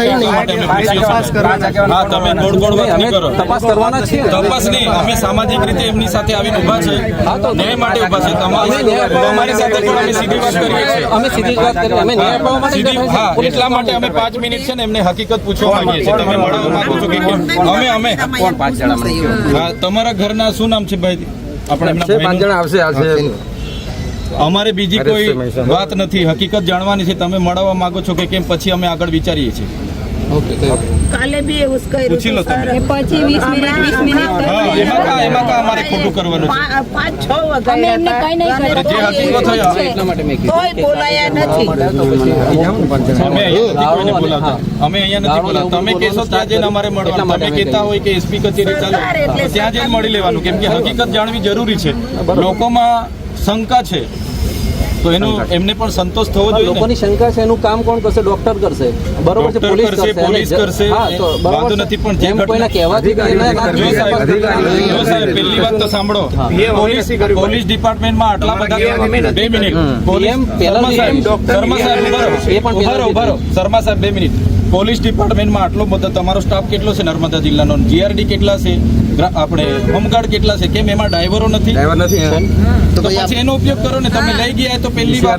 થઈ નહીં. હા તમે ગોળ ગોળ વાત નહીં કરો. તપાસ કરવાના જ તપાસ નહીં. અમે સામાજિક રીતે એમની સાથે આવીને ઊભા છે. ન્યાય માટે ઊભા છે. તમારી સાથે પણ અમે સીધી વાત કરીએ છીએ. અમે સીધી વાત કરી અમે ન્યાય અપાવવા માટે સીધી હા એટલા માટે અમે પાંચ મિનિટ છે ને એમને હકીકત પૂછવા માંગીએ છીએ. તમે મળવા માંગો છો કે અમે અમે. કોણ? પાંચ જણા હા તમારા ઘરના શું નામ છે ભાઈ? આપણે એમના પાંચ જણા આવશે આવશે. અમારે બીજી કોઈ. વાત નથી. હકીકત જાણવાની છે. તમે મળવા માંગો છો કે કેમ? પછી અમે આગળ વિચારીએ છીએ. કાલે બી એવું જ કર્યું પૂછી લો તમે. પછી વીસ મિનિટ વીસ મિનિટ હા એમાં કા એમાં કા અમારે ખોટું કરવાનું છે? પાંચ છ અમે એમને કઈ નહીં અને જે હકીકત હોય એટલા માટે મેં કીધું. તોય બોલાયા નથી. અમે અહીંયા નથી બોલાવતા. અમે અહીંયા નથી બોલાવતા. તમે કહેશો ત્યાં જઈને અમારે મળવાનું. તમે કહેતા હોય કે એસપી કચેરી ચાલો ત્યાં જઈને મળી લેવાનું. કેમ કે હકીકત જાણવી જરૂરી છે. લોકોમાં શંકા છે. તો એનો એમને પણ સંતોષ થવો જોઈએ લોકોની શંકા છે એનું કામ કોણ કરશે? ડોક્ટર કરશે. બરોબર છે પોલીસ કરશે, પોલીસ કરશે, હા તો એ બરોબર વાંધો નથી, પણ જેમ કોઈના કહેવાથી જો સાહેબ પહેલી વાત તો સાંભળો. પોલીસ પોલીસ ડિપાર્ટમેન્ટમાં આટલા બધા બે મિનિટ. પોલીસ પહેલા શર્મા સાહેબ શર્મા સાહેબ ઊભા રહો. એ પણ ઊભા રહો, ઊભા રહો. શર્મા સાહેબ બે મિનિટ. પોલીસ ડિપાર્ટમેન્ટમાં આટલો બધો તમારો સ્ટાફ કેટલો છે નર્મદા જિલ્લાનો? જીઆરડી કેટલા છે? આપણે હોમગાર્ડ કેટલા છે? કેમ એમાં ડ્રાઈવરો નથી? તો પછી એનો ઉપયોગ કરો ને તમે લઈ ગયા તો પહેલી વાર.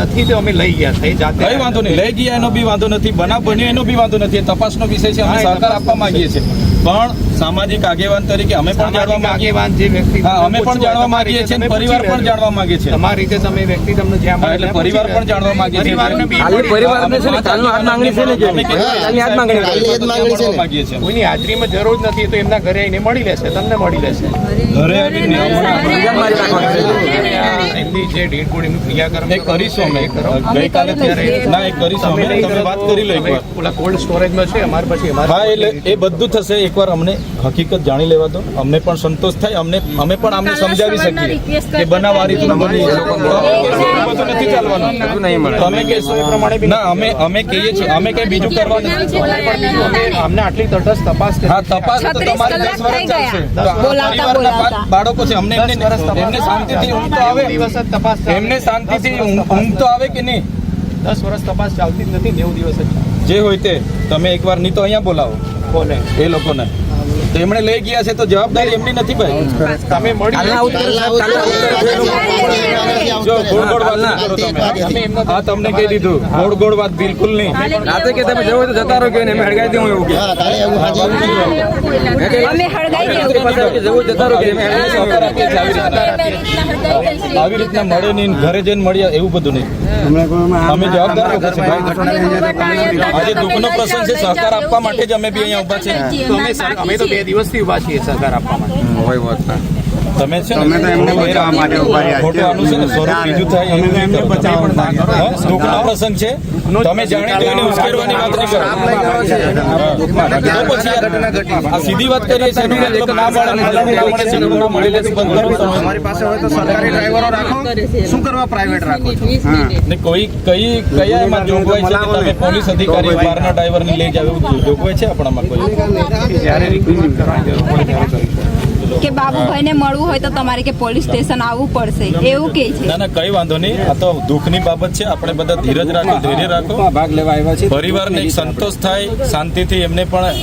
નથી તો અમે લઈ ગયા થઈ જાતે. કઈ વાંધો નહીં લઈ ગયા એનો બી વાંધો નથી બનાવ બન્યો એનો બી વાંધો નથી. તપાસનો વિષય છે અમે સહકાર આપવા માંગીએ છીએ. પણ સામાજિક આગેવાન તરીકે અમે પણ જાણવા આગેવાન જે વ્યક્તિ હા અમે પણ જાણવા માંગીએ છીએ પરિવાર પણ જાણવા માંગે છે તમારી રીતે તમે વ્યક્તિ તમને જ્યાં હા, એટલે પરિવાર પણ જાણવા માંગે છે પરિવારને બી છે ને કાલનો હાથ માંગણી છે ને જે. કાલની હાથ માંગણી. કાલની હાથ માંગણી છે માંગીએ છીએ કોઈની હાજરીમાં જરૂર નથી તો એમના ઘરે આવીને મળી લેશે તમને મળી લેશે. ઘરે આવીને. એમની જે ડેડ બોડીનું ક્રિયાકર્મ કરીશું અમે. ગઈકાલે ત્યારે ના એ કરીશું. અમે તમે વાત કરી લો એકવાર ઓલા કોલ્ડ સ્ટોરેજમાં છે અમારે પછી અમારે હા એટલે એ બધું થશે. એકવાર અમને હકીકત જાણી લેવા દો. અમને પણ સંતોષ થાય. અમને અમે પણ અમને સમજાવી શકીએ કે બનાવ આ રીતનો બધું નથી ચાલવાનું. બધું નહીં મળે. તમે કહેશો એ પ્રમાણે ના અમે અમે કહીએ છીએ. અમે કઈ બીજું કરવાનું અમને આટલી તટસ્થ તપાસ હા તપાસ તો 36 તમારી દસ વર્ષ ચાલશે. બાળકો છે અમને એમને શાંતિથી ઊંઘ તો આવે. દિવસ તપાસ એમને શાંતિથી ઊંઘ ઊંઘ તો આવે કે નહીં? દસ વર્ષ તપાસ ચાલતી જ નથી નેવું દિવસ જ. જે હોય તે. તમે એકવાર નહીં તો અહીંયા બોલાવો. બોલે એ લોકોને. તો એમણે લઈ ગયા છે તો જવાબદારી એમની નથી ભાઈ. તમે મળી હા તમને કહી દીધું. ગોળ ગોળ વાત બિલકુલ નહીં. રાતે કે તમે જવો તો જતા રહો કે એમ દઉં એવું એવું હળગાઈ દઉં. છીએ આવી રીતના મળે નહીં ઘરે જઈને મળ્યા એવું બધું નહીં. અમે જવાબદાર આજે દુઃખનો પ્રસંગ છે સહકાર આપવા માટે જ અમે બી અહીંયા ઊભા છે અમે તો બે દિવસથી ઊભા છીએ સરકાર આપવા માટે. હોય વાત છે તમે છે ને ખોટું આનું છે ને સ્વરૂપ બીજું થાય એવું નહીં કરો. હા? દુઃખનો પ્રસંગ છે. તમે જાણી જોઈને ઉશ્કેરવાની વાત નહીં કરો તો પછી આ સીધી વાત કરીએ છીએ એનો મતલબ ના પાડે ના મળે સિગ્નલ મળી લે બંધ કરો. તમારી પાસે હોય તો સરકારી ડ્રાઈવરો રાખો. શું કરવા પ્રાઇવેટ રાખો ને કોઈ કઈ કયા એમાં જોગવાઈ છે કે તમે પોલીસ અધિકારી બહારના ડ્રાઈવરને લઈ જાવ જોગવાઈ છે આપણામાં કોઈ? જ્યારે રિક્વિઝિટ કરવાની જરૂર પડે ત્યારે. કે બાબુભાઈ ને મળવું હોય તો તમારે કે પોલીસ સ્ટેશન આવવું પડશે એવું કે છે? ના ના કઈ વાંધો નહીં. આ તો દુઃખની બાબત છે. આપણે બધા ધીરજ રાખો ધૈર્ય રાખો. ભાગ લેવા આવ્યા છે પરિવારને એક સંતોષ થાય શાંતિથી એમને પણ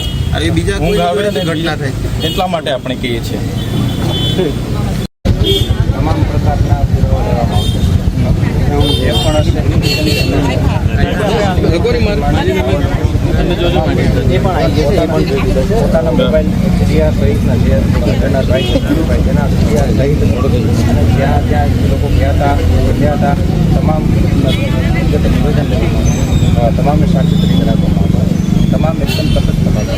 ઊંઘ આવે ને એટલા માટે આપણે કહીએ છીએ તમામ પ્રકારના પુરાવા લેવામાં આવશે જે પણ હશે એ પણ આવી જશે એ પણ જોઈ લીધો છે. પોતાના મોબાઈલ સહિતના જે ઘટના રાઈટ ભાઈ તેના ક્રિયા સહિત અને જ્યાં જ્યાં એ લોકો ગયા હતા ગયા હતા તમામ નિવેદન તમામને સાક્ષી તરીકે રાખવામાં આવ્યા તમામ એકદમ તટસ્થ તપાસ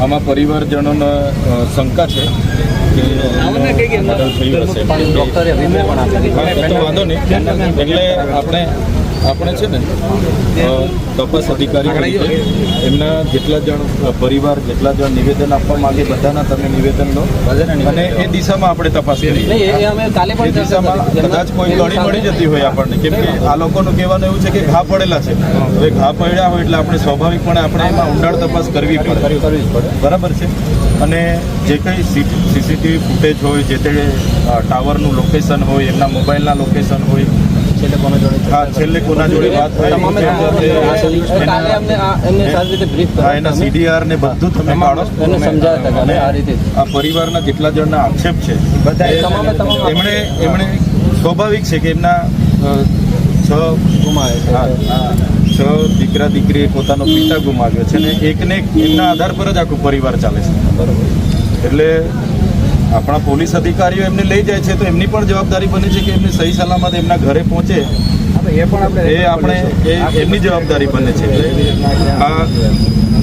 આમાં પરિવારજનોને શંકા છે કે મર્ડર થયું હશે. ડોક્ટરે પણ વાંધો નહીં. એટલે આપણે આપણે છે ને તપાસ અધિકારી એમના જેટલા જણ પરિવાર જેટલા જણ નિવેદન આપવા માંગે બધાના તમે નિવેદન લો. અને એ દિશામાં આપણે તપાસ એ- ચર્ચા દિશામાં કદાચ કોઈ ગળી મળી જતી હોય આપણને. કેમ કે આ લોકોનું કહેવાનું એવું છે કે ઘા પડેલા છે. હવે ઘા પડ્યા હોય એટલે આપણે સ્વાભાવિકપણે આપણે એમાં ઊંડાણ તપાસ કરવી પડે. બરાબર છે? અને જે કંઈ સીસીટીવી ફૂટેજ હોય જે તે ટાવરનું લોકેશન હોય એમના મોબાઈલના લોકેશન હોય છેલ્લે કોના જોડે હા છેલ્લે કોના જોડે વાત થઈ. કાલે અમને એમને સારી રીતે બ્રીફ હા એના સીડીઆર ને બધું તમે કાઢો એને સમજાવ્યા હતા કે અને આ રીતે આ પરિવારના જેટલા જણના આક્ષેપ છે બધા તમામે તમામ એમણે એમણે સ્વાભાવિક છે કે એમના છ ગુમાવે છ. દીકરા દીકરી પોતાનો પિતા ગુમાવ્યો છે ને એકને એક એમના આધાર પર જ આખું પરિવાર ચાલે છે. એટલે આપણા પોલીસ અધિકારીઓ એમને લઈ જાય છે તો એમની પણ જવાબદારી બને છે કે એમને સહી સલામત એમના ઘરે પહોંચે. એ પણ આપણે એ આપણે એ એમની જવાબદારી બને છે. આ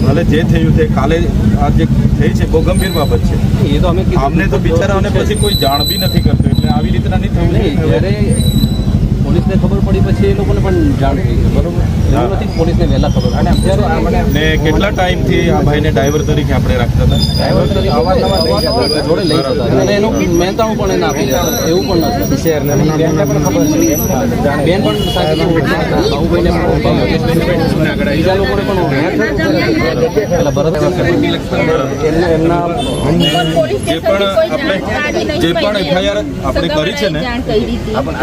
ભલે જે થયું છે કાલે આ જે થઈ છે બહુ ગંભીર બાબત છે. એ તો અમે અમને તો તો બિચારાઓને પછી કોઈ જાણ બી નથી કરતું એટલે આવી રીતના નહીં થયું પોલીસને ખબર પડી પછી એ લોકોને પણ જાણ થઈ ગઈ બરોબર? એવું નથી પોલીસને વહેલા ખબર અને અત્યારે ને કેટલા ટાઈમથી આ ભાઈને ડ્રાઈવર તરીકે આપણે રાખતા હતા? ડ્રાઈવર તરીકે અવારનવાર લઈ જોડે લઈ જતા હતા. અને એનું મહેનતાણું પણ એને આપી દેતા એવું પણ નથી. શહેરને પણ ખબર છે બેન પણ સાથે બાહુભાઈને પણ બીજા લોકોને પણ પેલા એમના એમના જે પણ આપણે જે પણ એફઆઈઆર આપણે કરી છે ને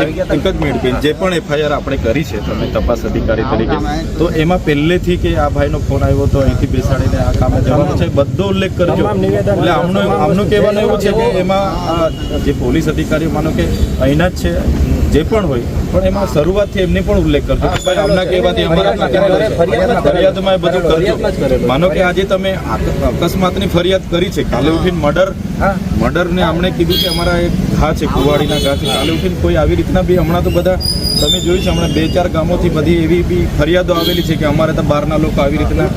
એક એક જ મિનિટ બેન જે પણ એફઆઈઆર આપણે કરી છે તમે તપાસ અધિકારી તરીકે તો એમાં પહેલેથી કે આ ભાઈનો ફોન આવ્યો તો અહીંથી બેસાડીને આ કામે જવાનું છે બધો ઉલ્લેખ કરજો. એટલે આમનું આમનું કહેવાનું એવું છે કે એમાં જે પોલીસ અધિકારીઓ માનો કે અહીંના જ છે જે પણ હોય પણ એમાં શરૂઆતથી એમને પણ ઉલ્લેખ કરજો. ભાઈ આમના કહેવાથી અમારા ફરિયાદમાં એ બધું કરજો. માનો કે આજે તમે અકસ્માતની ફરિયાદ કરી છે. કાલે ઉઠીને મર્ડર મર્ડરને અમને કીધું કે અમારા એક ઘા છે કુવાડીના ઘા છે. કાલે ઉઠીને કોઈ આવી રીતના બી હમણાં તો બધા તમે જોયું છે હમણાં બે ચાર ગામોથી બધી એવી બી ફરિયાદો આવેલી છે કે અમારે તો બહારના લોકો આવી રીતના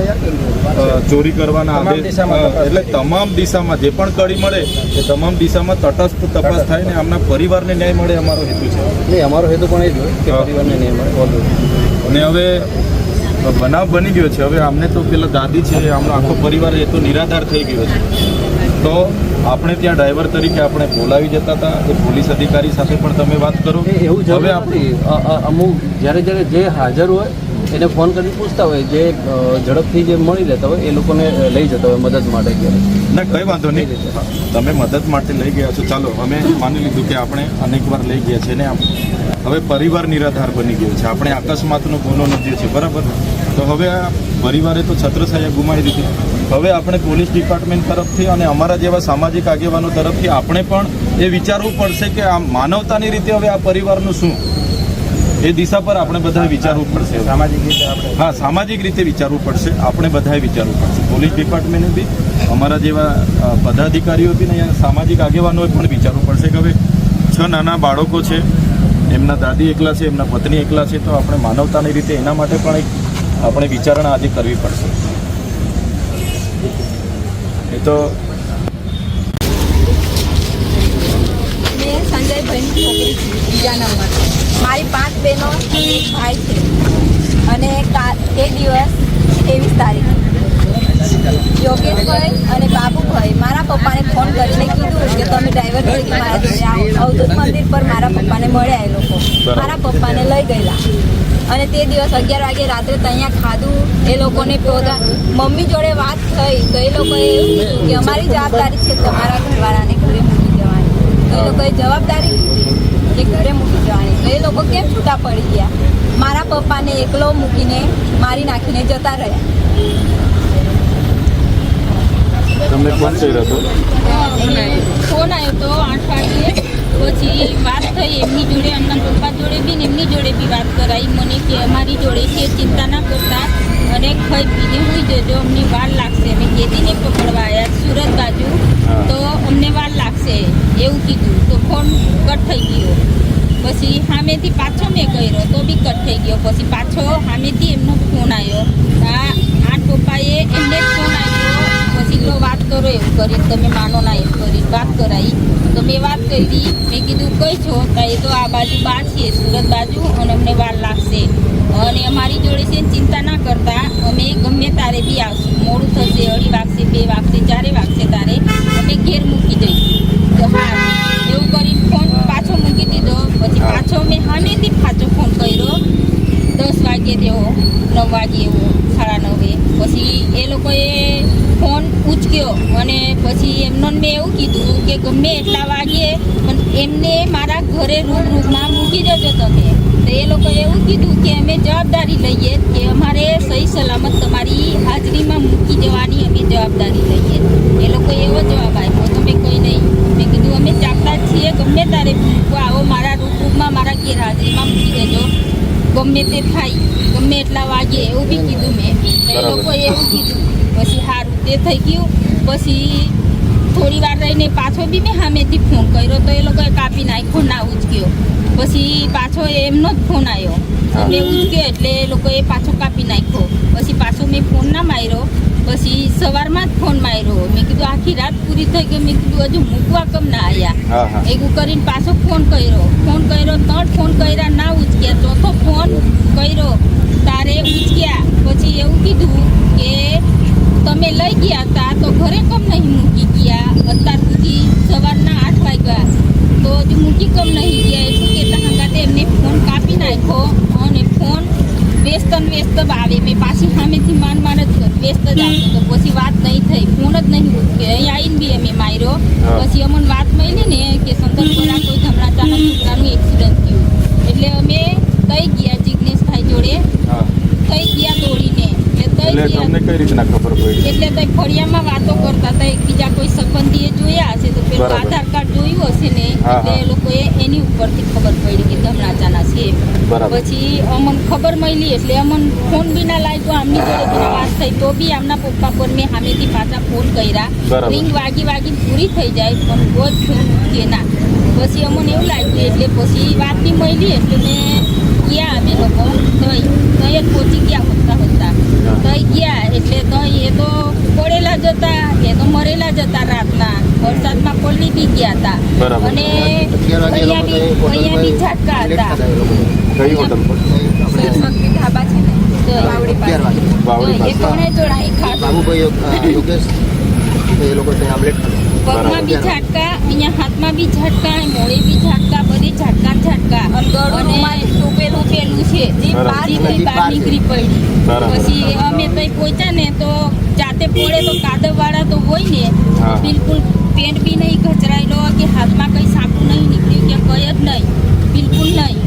ચોરી કરવાના આદેશ એટલે તમામ દિશામાં જે પણ કડી મળે એ તમામ દિશામાં તટસ્થ તપાસ થાય ને આમના પરિવારને ન્યાય મળે અમારો હેતુ છે. નહીં અમારો હેતુ પણ એ જ હોય કે પરિવારને ન્યાય મળે અને હવે બનાવ બની ગયો છે. હવે આમને તો પેલા દાદી છે આમનો આખો પરિવાર એ તો નિરાધાર થઈ ગયો છે. તો આપણે ત્યાં ડ્રાઈવર તરીકે આપણે બોલાવી જતા હતા. એ પોલીસ અધિકારી સાથે પણ તમે વાત કરો. એવું હવે આપણે અમુક જ્યારે જ્યારે જે હાજર હોય એને ફોન કરીને પૂછતા હોય જે ઝડપથી જે મળી લેતા હોય એ લોકોને લઈ જતા હોય મદદ માટે ના કઈ વાંધો નહીં. તમે મદદ માટે લઈ ગયા છો. ચાલો અમે માની લીધું કે આપણે અનેક વાર લઈ ગયા છે ને હવે પરિવાર નિરાધાર બની ગયો છે. આપણે અકસ્માતનો ગુનો નોંધ્યો છે બરાબર? તો હવે આ પરિવારે તો છત્રછાયા ગુમાવી દીધી. હવે આપણે પોલીસ ડિપાર્ટમેન્ટ તરફથી અને અમારા જેવા સામાજિક આગેવાનો તરફથી આપણે પણ એ વિચારવું પડશે કે આ માનવતાની રીતે હવે આ પરિવારનું શું? એ દિશા પર આપણે બધાએ વિચારવું પડશે સામાજિક રીતે હા સામાજિક રીતે વિચારવું પડશે. આપણે બધાએ વિચારવું પડશે. પોલીસ ડિપાર્ટમેન્ટે બી અમારા જેવા પદાધિકારીઓ બી ને અહીંયા સામાજિક આગેવાનોએ પણ વિચારવું પડશે કે હવે છ નાના બાળકો છે એમના દાદી એકલા છે એમના પત્ની એકલા છે તો આપણે માનવતાની રીતે એના માટે પણ એક આપણે વિચારણા આજે કરવી પડશે. તો મેં સંજયભાઈની છોકરી બીજા નંબર. મારી પાંચ બહેનો ભાઈ છે. અને એ દિવસ ત્રેવીસ તારીખ. યોગેશભાઈ અને બાબુભાઈ મારા પપ્પાને ફોન કરીને કીધું કે તમે ડ્રાઈવર તરીકે મારા જોડે આવો. અવધૂત મંદિર પર મારા પપ્પાને મળ્યા એ લોકો. મારા પપ્પાને લઈ ગયેલા. અને તે દિવસ અગિયાર વાગે રાત્રે ત્યાં ખાધું. એ લોકોને પોતા મમ્મી જોડે વાત થઈ તો એ લોકોએ એવું કીધું કે અમારી જવાબદારી છે તમારા ઘરવાળાને ઘરે મૂકી જવાની તો એ લોકોએ જવાબદારી લીધી કે ઘરે મૂકી જવાની તો એ લોકો કેમ છૂટા પડી ગયા? મારા પપ્પાને એકલો મૂકીને મારી નાખીને જતા રહ્યા. તમને ફોન કર્યો હતો? ફોન આવ્યો તો આઠ વાગે પછી વાત થઈ એમની જોડે એમના પપ્પા જોડે બી ને એમની જોડે બી વાત કરાવી મને કે અમારી જોડે છે ચિંતા ના કરતા. અને ખાઈ પીને હોઈ જજો અમને વાર લાગશે. અમે કેદીને પકડવા આવ્યા સુરત બાજુ. તો અમને વાર લાગશે એવું કીધું. તો ફોન કટ થઈ ગયો. પછી સામેથી પાછો મેં કર્યો તો બી કટ થઈ ગયો. પછી પાછો સામેથી એમનો ફોન આવ્યો આ આઠ પપ્પાએ એમને ફોન ફોન આવ્યો વાત કરો એવું કરી તમે માનો ના એમ કરી વાત કરાવી તો મેં વાત કરી મેં કીધું કઈ છો તો એ તો આ બાજુ બહાર છીએ સુરત બાજુ અને અમને વાર લાગશે. અને અમારી જોડે છે ચિંતા ના કરતા અમે ગમે તારે બી આવશું. મોડું થશે અઢી વાગશે બે વાગશે ચારે વાગશે તારે અમે ઘેર મૂકી દઈશું. તો હા એવું કરીને ફોન પાછો મૂકી દીધો. પછી પાછો મેં સામેથી પાછો ફોન કર્યો. દસ વાગે તેઓ નવ વાગે એવો સાડા નવે. પછી એ લોકોએ ફોન પછી એમનો મેં એવું કીધું કે ગમે એટલા વાગે, પણ એમને મારા ઘરે રૂમ રૂમમાં મૂકી જજો તમે. તો એ લોકોએ એવું કીધું કે અમે જવાબદારી લઈએ કે અમારે સહી સલામત તમારી હાજરીમાં મૂકી જવાની અમે જવાબદારી લઈએ. એ લોકો એવો જવાબ આપ્યો, તમે કંઈ નહીં. મેં કીધું, અમે ચાપતા છીએ, ગમે તારે આવો, મારા રૂમ રૂમમાં, મારા ગેરહાજરીમાં મૂકી દેજો. ગમે તે થાય ગમે એટલા વાગે એવું બી કીધું મેં. તો એ લોકોએ એવું કીધું. પછી સારું તે થઈ ગયું. પછી થોડી વાર રહીને પાછો બી મેં સામેથી ફોન કર્યો તો એ લોકોએ કાપી નાખ્યો ના ઉચક્યો. પછી પાછો એમનો જ ફોન આવ્યો. મેં ઉચક્યો એટલે એ લોકોએ પાછો કાપી નાખ્યો. પછી પાછો મેં ફોન ના માર્યો. પછી સવારમાં જ ફોન માર્યો. મેં કીધું આખી રાત પૂરી થઈ ગઈ. મેં કીધું હજુ મૂકવા કમ ના આવ્યા એવું કરીને પાછો ફોન કર્યો. ફોન કર્યો ત્રણ ફોન કર્યા ના ઉચક્યા. ચોથો ફોન કર્યો. તારે ઉચક્યા પછી એવું કીધું કે તમે લઈ ગયા હતા તો ઘરે કેમ નહીં મૂકી ગયા અત્યાર સુધી સવારના આઠ વાગ્યા તો હજુ મૂકી કેમ નહીં ગયા એટલું કહેતા હંગાતે એમને ફોન કાપી નાખ્યો અને ફોન વ્યસ્ત ને વ્યસ્ત આવે મેં પાછી સામેથી માન માન જ કર વ્યસ્ત જ તો પછી વાત નહીં થઈ. ફોન જ નહીં કે અહીં આવીને બી અમે માર્યો. પછી અમને વાત મળી ને કે સંદર્ભના કોઈ ધમરાચાના છોકરાનું એક્સિડન્ટ થયું. એટલે અમે કઈ ગયા જિજ્ઞેશભાઈ જોડે હા તઈ ગયા દોડીને એટલે તમને કઈ રીતના ખબર પડી? એટલે તઈ ફળિયામાં વાતો કરતા હતા એકબીજા કોઈ સંબંધીએ જોયા હશે તો પેલું આધાર કાર્ડ જોયું હશે ને એટલે એ લોકોએ એની ઉપરથી ખબર પડી કે ધમરાચાના છે પછી અમન ખબર મળી એટલે અમને ફોન બી ના લાગ્યો આમની જોડે બી વાત થઈ. તો બી આમના પપ્પા પર મેં સામેથી પાછા ફોન કર્યા. રિંગ વાગી વાગી પૂરી થઈ જાય પણ રોજ ફોન કે ના. પછી અમને એવું લાગ્યું એટલે પછી વાત બી મળી એટલે મેં ગયા અમે લોકો તઈ તઈ જ પહોંચી ગયા હોતા હોતા તઈ ગયા એટલે તઈ એ તો પડેલા જ હતા એ તો મરેલા જ હતા રાતના બી ગયા હતા. અને અહીંયા બી અહીંયા બી ઝાટકા હતા. કઈ હોટલ પર? સરસ્વતી છે? ને? તો બાવડી અગિયાર વાગે. બાવળી તો એ પાસે. જોડાઈ ખાટું બાબુભાઈ યોગેશ એ લોકો ત્યાં આમલેટ ખાધું. પગમાં બી ઝાટકા અહીંયા હાથમાં બી ઝાટકા મોડે બી ઝાટકા બધે ઝાટકા ઝાટકા. અને ટોપેલું પેલું છે. જે. બહાર નીકળી પડી. પછી અમે તઈ પહોંચ્યા ને તો જાતે પડે તો કાદવ વાળા તો હોય ને બિલકુલ પેન્ટ બી નહીં ઘચરાયેલો કે હાથમાં કઈ સાપું નહીં નીકળ્યું કે કઈ જ નહીં બિલકુલ નહીં.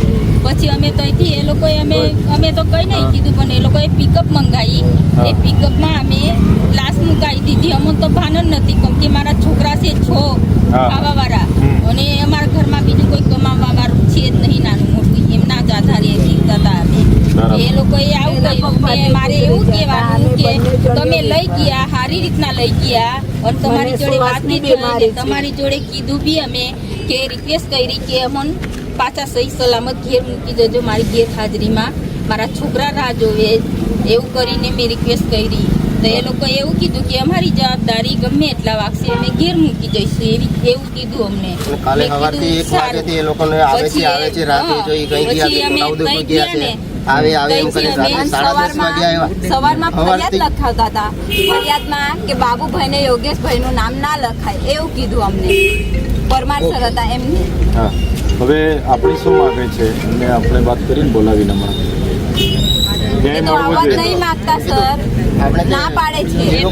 પછી અમે તઈથી એ લોકોએ અમે અમે તો કઈ નહીં કીધું પણ એ લોકોએ પિકઅપ મંગાવી એ પિકઅપમાં અમે લાશ મુકાવી દીધી. અમને તો ભાન જ નથી કેમ કે મારા છોકરા છે છો હા. ખાવાવાળા હમ. અને અમારા ઘરમાં બીજું કોઈ કમાવા વાળું છે જ નહીં નાનું મોટું એમના જ આધારે જીવતા હતા અમે બરાબર. એ લોકોએ મારે એવું કહેવાનું કે તમે લઈ ગયા સારી રીતના લઈ ગયા અને તમારી જોડે વાત નહીં તમારી જોડે કીધું બી અમે કે રિક્વેસ્ટ કરી કે અમને પાછા સહી સલામત ઘેર મૂકી દેજો મારી ગેરહાજરીમાં. મારા છોકરા રાહ જોવે એવું કરીને મેં રિક્વેસ્ટ કરી. તો એ લોકોએ એવું કીધું કે અમારી જવાબદારી ગમે એટલા વાગશે અમે ઘેર મૂકી જઈશું. એવી એવું કીધું અમને. કાલે સવારથી કીધું એક સારું. વાગ્યાથી એ લોકોને આવે છે પછી આવે છે રાતે હા, જોઈ ગઈ ગયા ને છે. આવે આવે એમ તઈથી કરીને રાત્રે અમે સાડા દસ વાગે આવ્યા સવારમાં ફરિયાદ લખાવતા હતા. ફરિયાદમાં કે બાબુભાઈને યોગેશભાઈનું નામ ના લખાય એવું કીધું અમને. પરમાર સર હતા એમને. હવે આપણી શું માગે છે? એમને આપણે વાત કરીને બોલાવીને એ તો આવવા નહીં માંગતા સર. ના પાડે છે. એ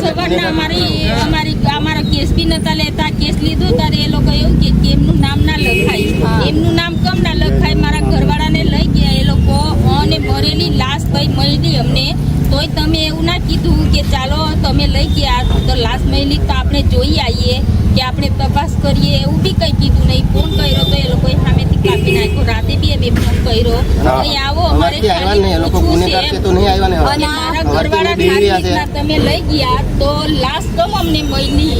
સવારના અમારી અમારી અમારા કેસ બી નતા લેતા કેસ લીધું ત્યારે એ લોકો એવું કે કે એમનું નામ ના લખાય. એમનું નામ કેમ ના લખાય? મારા ઘરવાળાને લઈ ગયા અને લાશ કઈ મળી અમને. તોય તમે એવું ના કીધું કે ચાલો તમે લઈ ગયા. તો લાશ મળી તો આપણે જોઈ આવીએ કે આપણે તપાસ કરીએ. એવું બી કઈ કીધું નહીં. ફોન કર્યો તો એ લોકોએ સામેથી કાપી નાખ્યો. રાતે બી અમે ફોન કર્યો. હા. અહીં આવો અમારે એ લોકો ગુનેગાર છે તો નહીં આવ્યા ને અને મારા ઘરવાળા ખાલી તમે લઈ ગયા તો લાશ તો અમને મળી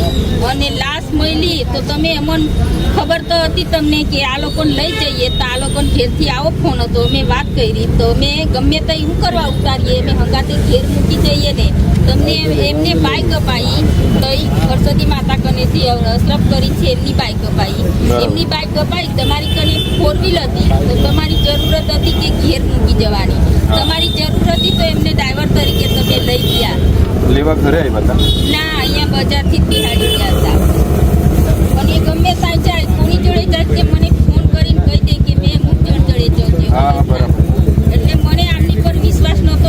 અને લાશ મળી તો તમે અમને ખબર તો હતી તમને કે આ લોકોને લઈ જઈએ તો આ લોકોને ઘેરથી આવો ફોન હતો. મેં વાત કરી તો મેં ગમે તે શું કરવા ઉતારીએ. મેં હંગાતે ઘેર મૂકી જઈએ ને. તમને એમને બાઈક અપાઈ તો એ સરસ્વતી માતા કનેથી અશરફ કરી છે એમની બાઈક અપાઈ. એમની બાઈક અપાઈ તમારી કને ફોર વ્હીલ હતી. તો તમારી જરૂરત હતી કે ઘેર મૂકી જવાની. તમારી જરૂર હતી તો એમને ડ્રાઈવર તરીકે તમે લઈ ગયા. લેવા ઘરે આવ્યા હતા? ના અહીંયા બજારથી જ બિહાડી ગયા હતા. અને એ ગમે થાય જાય કોની જોડે જાય કે મને ફોન કરીને કહી દે કે મેં અમુક જણ જોડે હા જજો બરાબર. એટલે મને આમની પર વિશ્વાસ નહોતો.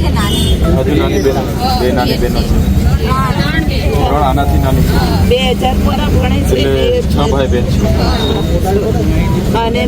છે. નાની. હજુ નાની બેન બે નાની બહેનો છે. ત્રણ ત્રણ આનાથી નાની બે હજાર પર ભણે છે છ ભાઈ બહેન છે. અને